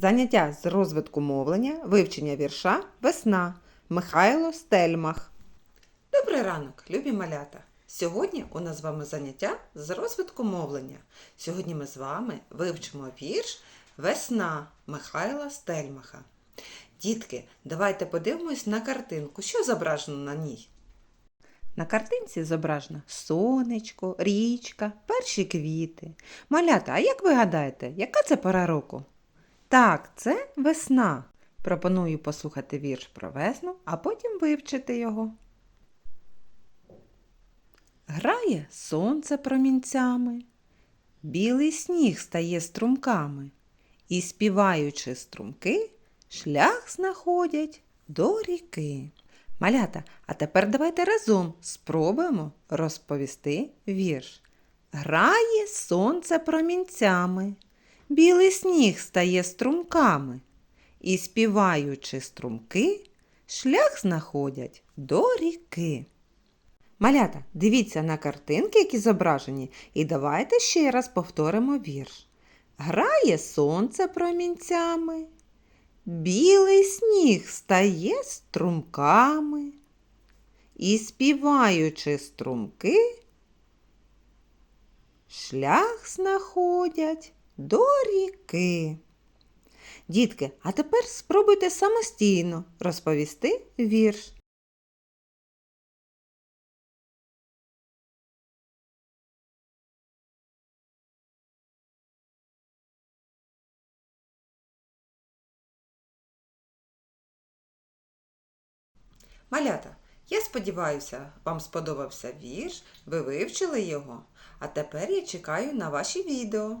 Заняття з розвитку мовлення, вивчення вірша Весна Михайло Стельмах. Добрий ранок, любі малята! Сьогодні у нас з вами заняття з розвитку мовлення. Сьогодні ми з вами вивчимо вірш Весна Михайла Стельмаха. Дітки, давайте подивимось на картинку. Що зображено на ній? На картинці зображено сонечко, річка, перші квіти. Малята, а як ви гадаєте, яка це пора року? Так, це весна. Пропоную послухати вірш про весну, а потім вивчити його. Грає сонце промінцями, білий сніг стає струмками, і, співаючи струмки, шлях знаходять до ріки. Малята, а тепер давайте разом спробуємо розповісти вірш. Грає сонце промінцями, білий сніг стає струмками, і, співаючи струмки, шлях знаходять до ріки. Малята, дивіться на картинки, які зображені, і давайте ще раз повторимо вірш. Грає сонце промінцями, білий сніг стає струмками, і, співаючи струмки, шлях знаходять до ріки. Дітки, а тепер спробуйте самостійно розповісти вірш. Малята, я сподіваюся, вам сподобався вірш, ви вивчили його. А тепер я чекаю на ваші відео.